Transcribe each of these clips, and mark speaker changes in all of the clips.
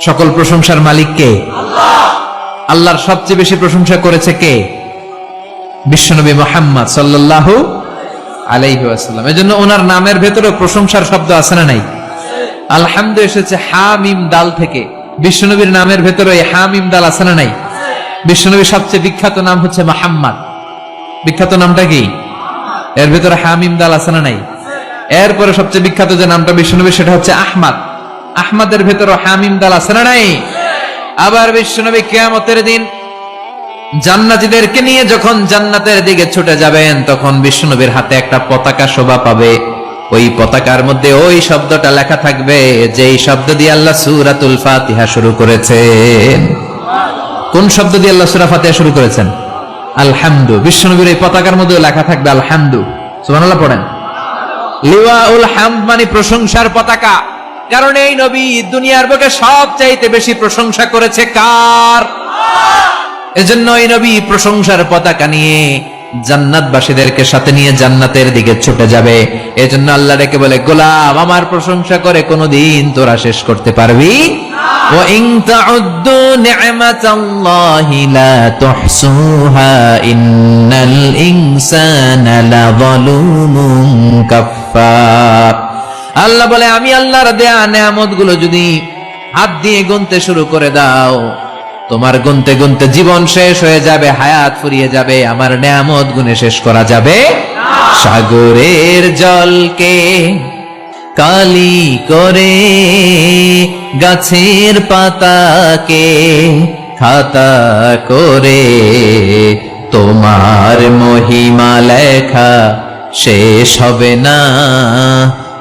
Speaker 1: সকল প্রশংসার মালিক কে? আল্লাহর সবচেয়ে বেশি প্রশংসা করেছে কে? বিশ্বনবী মোহাম্মদ সাল্লাল্লাহু আলাইহি ওয়াসাল্লাম। এজন্য ওনার নামের ভেতরে প্রশংসার শব্দ আছে না নাই? আলহামদু এসেছে হামিম দাল থেকে। বিশ্বনবীর নামের ভেতরে এই হামিম দাল আছে না নাই? বিশ্বনবীর সবচেয়ে বিখ্যাত নাম হচ্ছে মাহাম্মদ। বিখ্যাত নামটা কি? এর ভেতরে হামিম দাল আছে না নাই? এরপরে সবচেয়ে বিখ্যাত যে নামটা বিশ্বনবী সেটা হচ্ছে আহমাদ। আহমাদের ভেতরে হামিম দাল আছে না নাই? আবার বিশ্বনবী কেয়ামতের দিন জান্নাতীদেরকে নিয়ে যখন জান্নাতের দিকে ছুটে যাবেন, তখন বিশ্বনবীর হাতে একটা পতাকা শোভা পাবে। ওই পতাকার মধ্যে ওই শব্দটা লেখা থাকবে, যেই শব্দ দিয়ে আল্লাহ সুরাতুল ফাতিহা শুরু করেছেন। কোন শব্দ দিয়ে আল্লাহ সুরা ফাতিহা শুরু করেছেন? আলহামদু। বিশ্বনবীর এই পতাকার মধ্যে লেখা থাকবে আলহামদু। সুবহানাল্লাহ পড়েন। লিওয়াউল হামদ মানে প্রশংসার পতাকা। কারণ এই নবী দুনিয়ার বুকে সব চাইতে বেশি প্রশংসা করেছে কার? এজন্য এই নবী প্রশংসার পতাকা নিয়ে জান্নাতবাসীদেরকে সাথে নিয়ে জান্নাতের দিকে ছুটে যাবে। এজন্য আল্লাহ রেখে বলে, গোলাম, আমার প্রশংসা করে কোনোদিন তোরা শেষ করতে পারবি? ইন্নাল আল্লাহ বলে, আমি আল্লাহর দেয়া নেয়ামতগুলো যদি হাত দিয়ে গুনতে শুরু করে দাও, তোমার গুনতে গুনতে জীবন শেষ হয়ে যাবে, হায়াত ফুরিয়ে যাবে, আমার নেয়ামত গুনে শেষ করা যাবে সাগরের জলকে কালি করে, গাছের পাতাকে খাতা করে, তোমার মহিমা লেখা শেষ হবে না।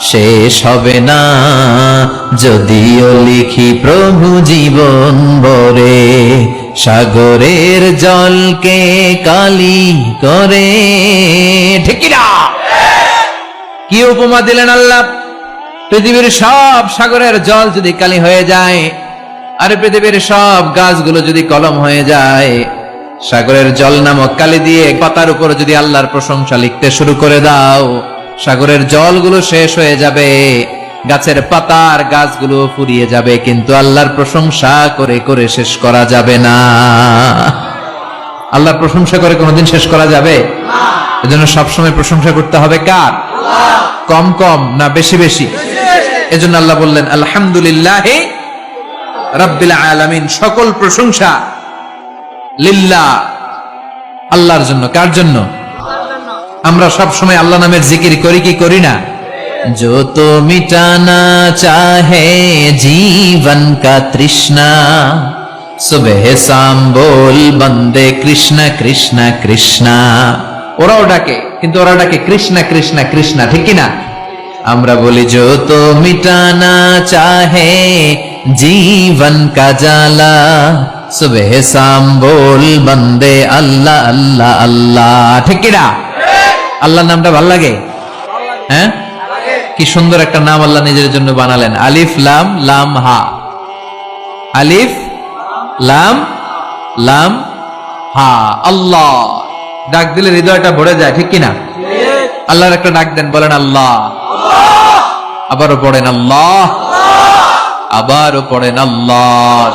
Speaker 1: শেষ হবে না। যদিও লিখি প্রভু জীবন বরে সাগরের জলকে কালি করে। ঠিকিরা কি উপমা দিলেন আল্লাহ? পৃথিবীর সব সাগরের জল যদি কালি হয়ে যায়, আর পৃথিবীর সব গাছগুলো যদি কলম হয়ে যায়, সাগরের জল নামক কালি দিয়ে পাতার উপর যদি আল্লাহর প্রশংসা লিখতে শুরু করে দাও সাগরের জলগুলো শেষ হয়ে যাবে, গাছের পাতার গাছগুলো ফুরিয়ে যাবে, কিন্তু আল্লাহর প্রশংসা করে করে শেষ করা যাবে না। আল্লাহর প্রশংসা করে কোনোদিন শেষ করা যাবে? এজন্য সবসময় প্রশংসা করতে হবে কার? কম কম না বেশি বেশি? এজন্য আল্লাহ বললেন, আলহামদুলিল্লাহ রাব্বিল আলামিন, সকল প্রশংসা লিল্লা আল্লাহর জন্য। কার জন্য? আমরা সব সময় আল্লাহ নামের জিকির করি কি করি না? যত মিটানা চাহে জীবন কা তৃষ্ণা সুবেহ শাম বল বন্দে কৃষ্ণ কৃষ্ণ কৃষ্ণ। ওরাও ডাকে কিন্তু ওরা ডাকে কৃষ্ণ কৃষ্ণ কৃষ্ণ ঠিক না? আমরা বলি যত মিটানা চাহে জীবন কা জালা সুবেহ শাম বল বন্দে আল্লাহ আল্লাহ আল্লাহ। ঠিক না? আল্লাহ নামটা ভালো লাগে? হ্যাঁ? কি সুন্দর একটা নাম আল্লাহ নিজের জন্য বানালেন। আলিফ, লাম লাম, হা। আলিফ, লাম লাম, হা। আল্লাহ। ডাক দিলে হৃদয়টা ভরে যায়, ঠিক কিনা? আল্লাহর একটা ডাক দেন, বলেন আল্লাহ। আবারও পড়েন আল্লাহ। আবারও পড়েন আল্লাহ।